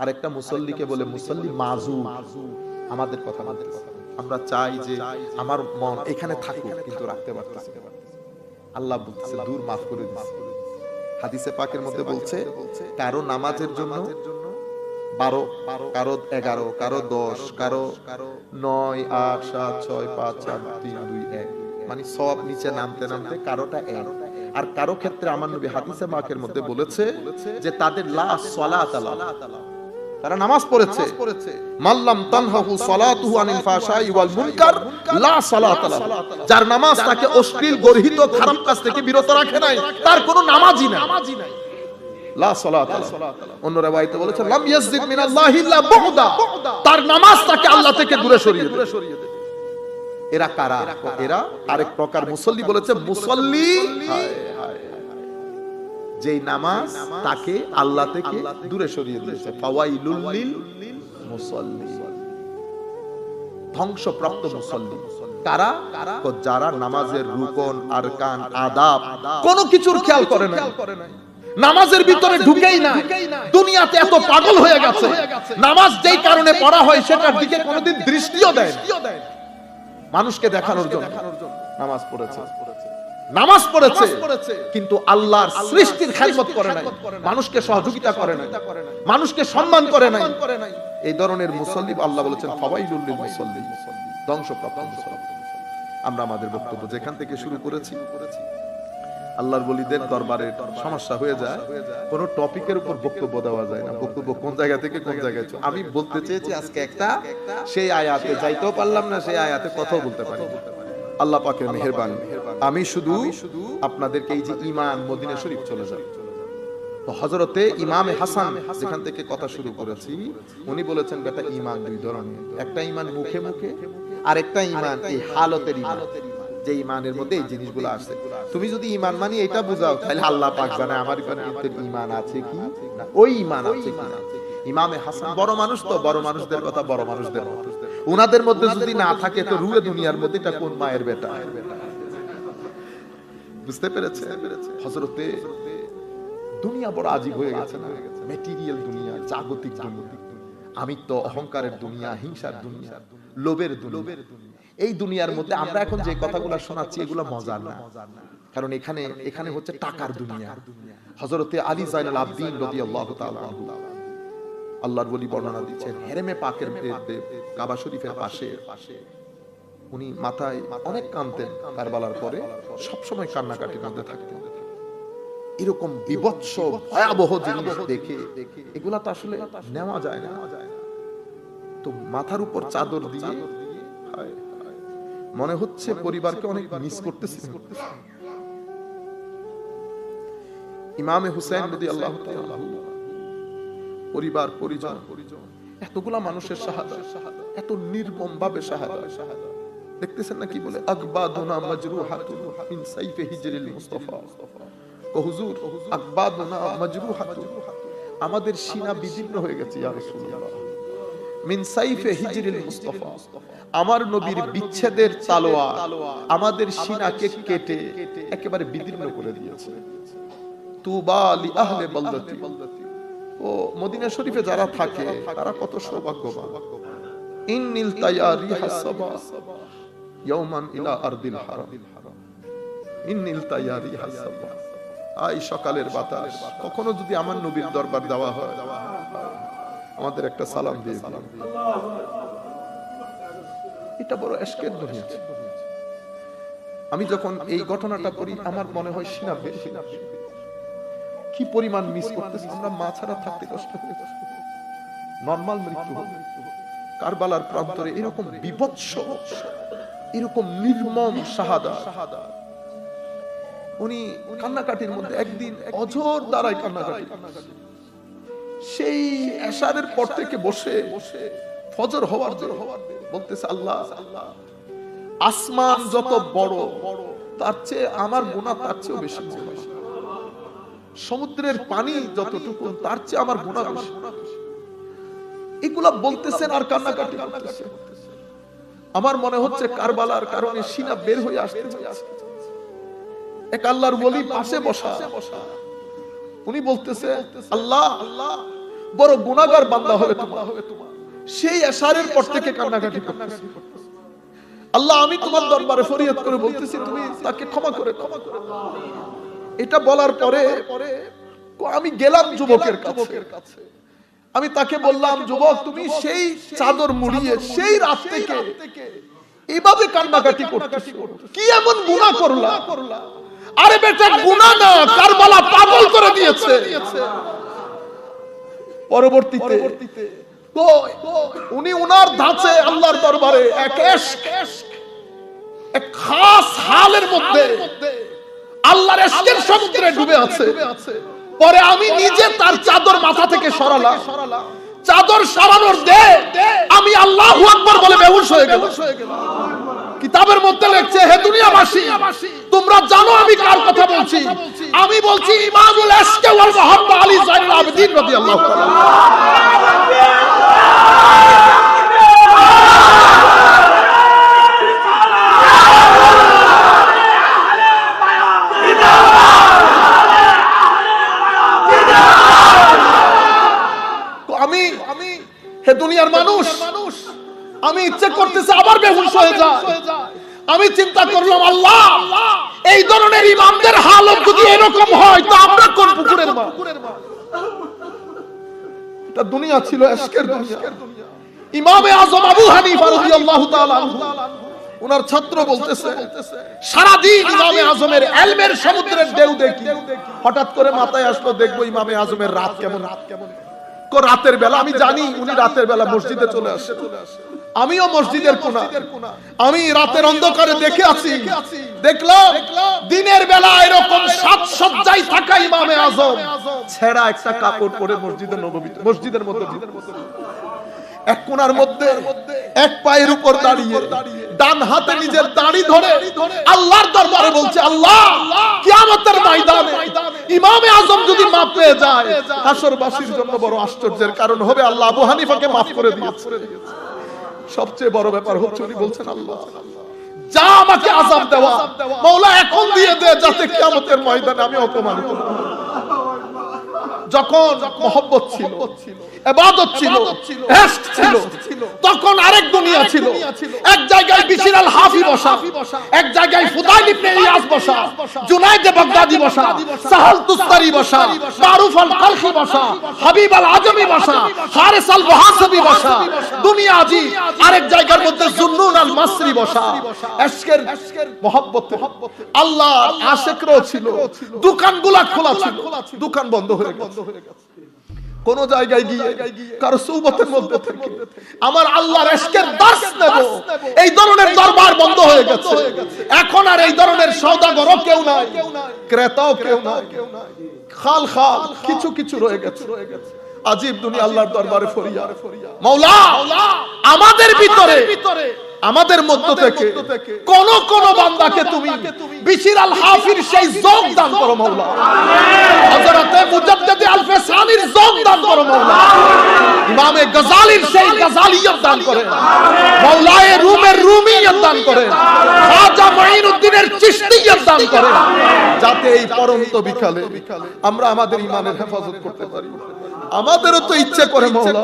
আরেকটা মুসল্লিকে বলে মুসল্লি মাজু আমাদের কথা আমাদের কথা আমরা চাই যে আমার মন এখানে থাকুক কিন্তু রাখতে পারতেছি আল্লাহ বলতেছে দূর মাফ করে হাদিসে পাকের মধ্যে বলছে কারও নামাজের জন্য বারো কারও এগারো কারও দশ কারও নয় আট সাত ছয় পাঁচ চার তিন দুই এক। মানে সব নিচে নামতে নামতে কারোটা এক। আর কারও ক্ষেত্রে আমার নবী হাদিসে পাকের মধ্যে বলেছে যে তাদের লা সলাত তারা নামাজ পড়েছে। মাল্লাম তানহাহু সালাতুহু আনিল ফাশাই ওয়াল মুনকার। লা সালাত যার নামাজ তাকে অশ্লীল গর্হিত খারাপ কাজ থেকে বিরত রাখে নাই। তার কোনো নামাজই নাই। লা সালাত অন্য রাওয়ায়াতে বলেছে লাম ইয়াসদিক মিনাল্লাহি ইল্লা বুগদা তার নামাজ তাকে আল্লাহ থেকে দূরে সরিয়ে দেবে এরা কারা? এরা আরেক প্রকার মুসল্লি বলেছে মুসল্লি যেই নামাজ তাকে আল্লাহ থেকে দূরে সরিয়ে দিয়েছে। ফাওয়াইলুল ধ্বংসপ্রাপ্ত মুসল্লি। কারা যারা নামাজের রুকন আরকান আদাব কোনো কিছুর খেয়াল করে না নামাজের ভিতরে ঢুকেই না দুনিয়াতে এত পাগল হয়ে গেছে। নামাজ যেই কারণে পড়া হয় সেটার দিকে কোনোদিন দৃষ্টিও দেয় মানুষকে দেখানোর জন্য। নামাজ পড়েছে। নামাজ পড়েছে কিন্তু আল্লাহর সৃষ্টির খেদমত করে নাই মানুষকে সহযোগিতা করে নাই মানুষকে সম্মান করে নাই। এই ধরনের মুসল্লি আল্লাহ বলেছেন ফাওয়াইলুল লিল মুসল্লি ধ্বংসপ্রাপ্ত মুসল্লি। আমরা আমাদের বক্তব্য যেখান থেকে শুরু করেছি আল্লাহর বলিদের দরবারে সমস্যা হয়ে যায় কোন টপিকের উপর বক্তব্য দেওয়া যায় না। বক্তব্য কোন জায়গা থেকে কোন জায়গায়। আমি বলতে চেয়েছি আজকে একটা সেই আয়াতে যাইতেও পারলাম না সেই আয়াতে কথাও বলতে পারি আল্লাহ পাকের মেহেরবানি। আমি শুধু আপনাদেরকে এই যে ইমান মদিনা শরীফ চলে তো হজরতে ইমামে হাসান যেখান থেকে কথা শুরু করেছি উনি বলেছেন বেটা ইমান দুই ধরনের। একটা ইমান মুখে মুখে আর একটা ইমান এই হালতের ইমান যে ইমানের মধ্যে এই জিনিসগুলো আসছে তুমি যদি ইমান মানি এটা বুঝাও তাহলে আল্লাহ পাক জানে আমার ভিতরে ইমান আছে কি? ওই ইমান আছে কি? না ইমামে হাসান বড় মানুষ তো বড় মানুষদের কথা বড় মানুষদের মতো ওনাদের মধ্যে যদি না থাকে, তো রুয়ে দুনিয়ার মধ্যে এটা কোন মায়ের বেটা? বুঝতে পেরেছে হজরতে দুনিয়া বড় আজীব হয়ে গেছে না? ম্যাটেরিয়াল দুনিয়া, জাগতিক দুনিয়া। আমি তো অহংকারের দুনিয়া, হিংসার দুনিয়া, লোভের দুনিয়া। এই দুনিয়ার মধ্যে আমরা এখন যে কথাগুলো শোনাচ্ছি, এগুলো মজার না। কারণ এখানে এখানে হচ্ছে টাকার দুনিয়া। হজরতে আলী জাইনাল আবদিন রাদিয়াল্লাহু তাআলা আনহু। আল্লাহর বলি বর্ণনা দিচ্ছেন। হেরেমে পাকের কাবা শরীফের পাশে। উনি মাথায় অনেক কাঁদতেন কারবালার পরে সবসময় কান্নাকাটির মধ্যে থাকতেন। এরকম বিভৎস ভয়াবহ জিনিস দেখে এগুলা তো আসলে নেওয়া যায় না। তো মাথার উপর চাদর দিয়ে মনে হচ্ছে পরিবারকে অনেক মিস করতেছি। ইমামে হুসেন যদি আল্লাহ পরিবার, পরিজন। এতগুলা মানুষের শাহাদা, এত নির্মম ভাবে শাহাদা। দেখতেছেন না কি বলে? মিন সাইফে হিজরিল মুস্তাফা। হুজুর আমাদের সিনা বিদীর্ণ হয়ে গেছে, ইয়া রাসূলুল্লাহ। মিন সাইফে হিজরিল মুস্তাফা। আমার নবীর বিচ্ছেদের তালোয়ার আমাদের সিনাকে কেটে একেবারে বিদীর্ণ করে দিয়েছে। তুবা লি আহলে বালদাতি। ও মদিনা শরীফে যারা থাকে, তারা কত সৌভাগ্যবান। ইলা আরদিল হারাম। আই সকালের বাতাস, কখনো যদি আমার নবীর দরবার দেওয়া হয়, আমাদের একটা সালাম দিয়ে এটা বড় দুনিয়া আমি যখন এই ঘটনাটা পড়ি আমার মনে হয় সিনা যাবে। কি পরিমাণ মিস করতেছি? আমরা মা ছাড়া থাকতে কষ্ট হয়ে নর্মাল মৃত্যু হবে কারবালার প্রান্তরে এরকম বিভৎস এরকম নির্মম শাহাদা উনি কান্নাকাটির মধ্যে একদিন অঝোর দ্বারাই কান্নাকাটি। সেই এশারের পর থেকে বসে ফজর হওয়ার জন্য বলতেছে আল্লাহ আসমান যত বড় তার চেয়ে আমার গুণা তার চেয়েও বেশি। সমুদ্রের পানি যতটুকু তার চেয়ে আমার গুণা বেশি। এগুলা বলতেছেন আর কান্নাকাটি করতেছেন। আমার মনে হচ্ছে কারবালার কারণে সিনা বের হয়ে আসতে এক আল্লাহর বলি পাশে বসা। উনি বলতেছে আল্লাহ আল্লাহ বড় গুনাহগার বান্দা হবে তোমার। সেই এশারের পর থেকে কান্নাকাটি করতেছে। আল্লাহ আমি তোমার দরবারে ফরিয়াদ করে বলতেছি তুমি তাকে ক্ষমা করে ক্ষমা করে এটা বলার পরে আমি গেলাম যুবকের কাছে। আমি তাকে বললাম যুবক তুমি সেই চাদর মুড়িয়ে সেই রাত থেকে এভাবে কান্নাকাটি করতেছি। কি এমন গুনাহ করলা? আরে বেটা গুনাহ না কারবালা পাগল করে দিয়েছে। পরবর্তীতে উনি উনার ধাঁচে আল্লাহর দরবারে এক এক খাস হালের মধ্যে আল্লাহর এশকের সমুদ্রে ডুবে আছে। পরে আমি নিজে তার চাদর মাথা থেকে সরালাম। চাদর সরানোর দে আমি আল্লাহু আকবার বলে বেহুশ হয়ে গেল কিতাবের মধ্যে লেখছে হে দুনিয়াবাসী তোমরা জানো আমি কার কথা বলছি? আমি বলছি ইমামুল এশকে ওয়াল মুহাম্মদ আলী জাইনুল আবেদিন রাদিয়াল্লাহু তাআলা চিন্তা করলাম, আল্লাহ, এই ধরনের ইমামদের হালত যদি এরকম হয়, তো আমরা কোন পুকুরের মা দুনিয়া ছিল এশকের দুনিয়া। ইমামে আজম আবু হানিফা রাদিয়াল্লাহু তাআলা ওনার ছাত্র বলতেছে, সারাদিন ইমামে আজমের এলমের সমুদ্রের ঢেউ দেখি। হঠাৎ করে মাথায় আসলো, দেখব ইমামে আজমের রাত কেমন। রাত কেমন রাতের বেলা, আমি জানি উনি রাতের বেলা মসজিদে চলে আসে চলে আসে। আমিও মসজিদের কোনা আমি রাতের অন্ধকারে দেখে আছি। দেখলাম দিনের বেলা এরকম সাত সজ্জায় থাকা ইমামে আজম। ছেঁড়া একটা কাপড় পরে মসজিদের নববীতে মসজিদের মধ্যে এক কোনার মধ্যে এক পায়ের উপর দাঁড়িয়ে ডান হাতে নিজের দাড়ি ধরে আল্লাহর দরবারে বলছে আল্লাহ কিয়ামতের ময়দানে ইমামে আজম যদি মাফ পেয়ে যায় হাসরবাসীর জন্য বড় আশ্চর্যের কারণ হবে আল্লাহ আবু হানিফাকে মাফ করে দিয়েছে। সবচেয়ে বড় ব্যাপার হচ্ছে উনি বলছেন আল্লাহ। যা আমাকে আজাব দেওয়া মৌলা এখন দিয়ে দে যাতে কিয়ামতের ময়দানে আমি অপমানিত না। যখন মহব্বত ছিল এবাদত ছিল এশক ছিল তখন আরেক দুনিয়া ছিল এক জায়গায় বিশির আল হাফি বসা এক জায়গায় ফুদাইল ইবনে ইয়াস বসা জুনাইদ বাগদাদি বসা সাহাল তুস্তারি বসা মারুফ আল কালখি বসা হাবিব আল আজমি বসা হারিস আল মুহাসিবি বসা দুনিয়া জি আরেক জায়গার মধ্যে জুন্নুন আল মাসরি বসা এশকের মহব্বত আল্লাহ আশেকরাও ছিল দোকানগুলা খোলা ছিল দোকান বন্ধ হয়ে গেছে। কোন জায়গায় গিয়ে কারও সৌবতের মধ্যে থেকে আমার আল্লাহর এশকের দাস নেব। এই ধরনের দরবার বন্ধ হয়ে গেছে। এখন আর এই ধরনের কেউ নাই। ক্রেতাও কেউ নাই। খাল খাল কিছু কিছু রয়ে গেছে। আজিব দুনিয়া আল্লাহর দরবারে ফরিয়া। মাওলা আমাদের ভিতরে আমাদের মধ্য থেকে কোন কোন বান্দাকে তুমি বিশির আল হাফির সেই যোগ দান করো মাওলা। হযরতে মুজাদ্দিদ যোগ দান করো ইমামে গজালির সেই গজালিয়ত দান করে। রুমের রুমিয়ত দান করে। খাজা চিশতিয়ত দান করে। যাতে এই পরন্ত বিকালে আমরা আমাদের ইমানের হেফাজত করতে পারি। আমাদেরও তো ইচ্ছে করে মাওলা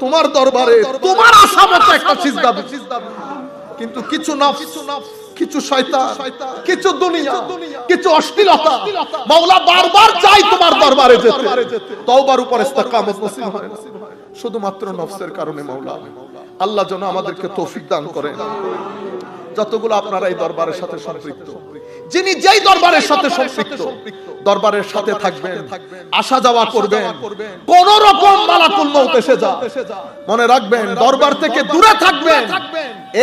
তোমার দরবারে তোমার আশা মতো একটা সিজদা কিন্তু কিছু নফস কিছু শয়তান কিছু দুনিয়া কিছু অশ্লীলতা। মাওলা বারবার চাই তোমার দরবারে যেতে। তওবার উপর ইস্তেকামত নসিব হয় শুধুমাত্র নফসের কারণে মাওলা। আল্লাহ যেন আমাদেরকে তৌফিক দান করেন। যতগুলো আপনারা এই দরবারের সাথে সম্পৃক্ত। যিনি যেই দরবারের সাথে সম্পৃক্ত দরবারের সাথে থাকবেন। আসা যাওয়া করবেন। কোন রকম মালাকুল মউত এসে যা। মনে রাখবেন দরবার থেকে দূরে থাকবেন।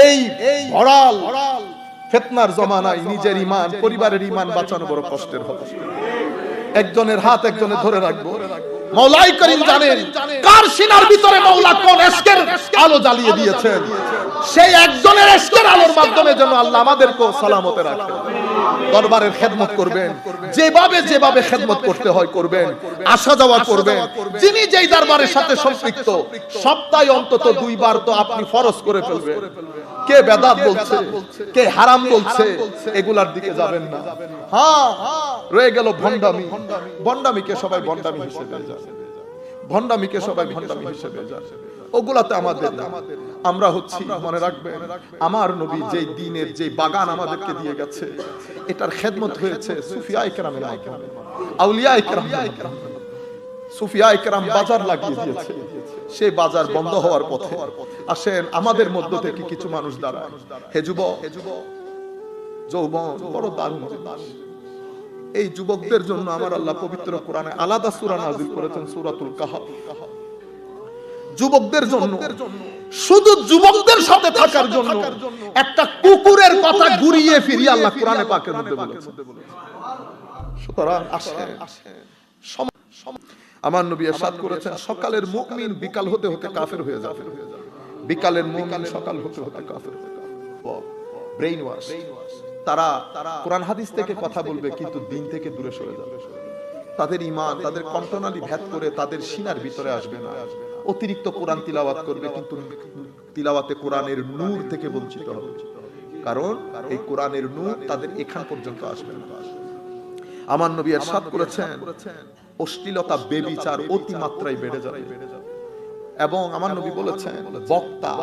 এই ভরাল ফেতনার জমানায় নিজের ইমান পরিবারের ইমান বাঁচানো বড় কষ্টের হবে। একজনের হাত একজনে ধরে রাখব। মৌলাই করিম জানেন কার সিনার ভিতরে মৌলা কোন আলো জ্বালিয়ে দিয়েছেন? সেই একজনের এশকের আলোর মাধ্যমে যেন আল্লাহ আমাদেরকে সালামতে রাখেন। দরবারের খেদমত করবেন। যেভাবে যেভাবে খেদমত করতে হয় করবেন। আসা যাওয়া করবেন। যিনি যেই দরবারের সাথে সম্পৃক্ত সপ্তাহে অন্তত দুইবার তো আপনি ফরজ করে ফেলবেন। কে বেদাত বলছে? কে হারাম বলছে? এগুলার দিকে যাবেন না। হ্যাঁ রয়ে গেল ভণ্ডামি। ভণ্ডামিকে সবাই ভণ্ডামি হিসেবে জানে ভণ্ডামিকে সবাই ভণ্ডামি হিসেবে জানে ওগুলাতে আমাদের। আমরা হচ্ছি মনে রাখবেন আমার নবী যেই দিনের যে বাগান আমাদেরকে দিয়ে গেছে এটার খেদমত হয়েছে সুফিয়া মাধ্যমে আউলিয়া ইকরাম সুফিয়া ইকরাম বাজার লাগিয়ে দিয়েছে। সেই বাজার বন্ধ হওয়ার পথে। আসেন আমাদের মধ্য থেকে কিছু মানুষ দাঁড়ায়। হে যুবক যৌবন বড় দারুণ। এই যুবকদের জন্য আমার আল্লাহ পবিত্র কোরআনে আলাদা সূরা নাযিল করেছেন সূরাতুল কাহাফ। যুবকদের জন্য। শুধু যুবকদের সাথে থাকার জন্য। একটা কুকুরের কথা ঘুরিয়ে ফিরিয়ে আল্লাহ কোরআনে পাকের মধ্যে বলেছেন সুতরাং সম- আমার নবী এরশাদ করেছেন সকালের মুমিন বিকাল হতে হতে কাফের হয়ে যাবে। বিকালের মুমিন সকাল হতে হতে কাফের ব্রেইন ওয়াশ তারা কোরআন হাদিস থেকে কথা বলবে কিন্তু দিন থেকে দূরে সরে যাবে। তাদের ইমান তাদের কণ্ঠনালী ভেদ করে তাদের সিনার ভিতরে আসবে না। অতিরিক্ত কোরআন তিলাওয়াত করবে, কিন্তু তিলাওয়াতে কোরআনের নূর থেকে বঞ্চিত হবে। কারণ এই কোরআনের নূর তাদের এখান পর্যন্ত আসবে না। আমার নবী এরশাদ করেছেন, অশ্লীলতা, বেবিচার অতিমাত্রায় বেড়ে যাবে। এবং আমার নবী বলেছেন, বক্তা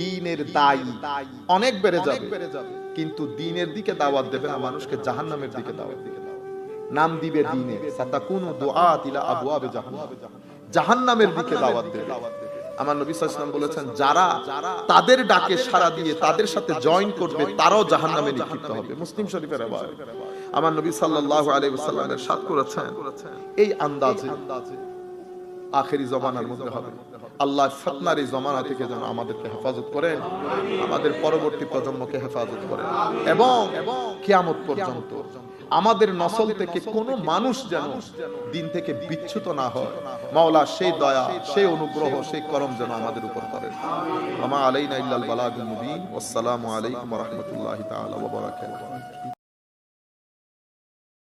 দিনের দায়ী, অনেক বেড়ে যাবে। কিন্তু দিনের দিকে দাওয়াত দেবে না, মানুষকে জাহান্নামের দিকে দাওয়াত দিবে। নাম দিবে দিনে সাতাকুনু দুআত ইলা আবওয়াবে জাহান্নাম। জাহান্নামের দিকে দাওয়াত দেবে। আমার নবী সাল্লাল্লাহু আলাইহি ওয়াসাল্লাম বলেছেন যারা তাদের ডাকে সাড়া দিয়ে তাদের সাথে জয়েন করবে তারাও জাহান্নামে নিক্ষিপ্ত হবে। মুসলিম শরীফের আবার আমার নবী সাল্লাল্লাহু আলাইহি ওয়াসাল্লাম সাত করেছেন এই আন্দাজে আখেরি জমানার মধ্যে হবে। আল্লাহ ফতনার এই জমানা থেকে যেন আমাদেরকে হেফাজত করেন, আমাদের পরবর্তী প্রজন্মকে হেফাজত করেন এবং কিয়ামত পর্যন্ত আমাদের নসল থেকে কোনো মানুষ যেন দিন থেকে বিচ্যুত না হয়। মাওলা, সেই দয়া, সেই অনুগ্রহ, সেই করম যেন আমাদের উপর করেন আমা আলাইনা ইল্লাল বালাগুল মুবিন। আসসালামু আলাইকুম ওয়া রাহমাতুল্লাহি তাআলা ওয়া বারাকাতুহু।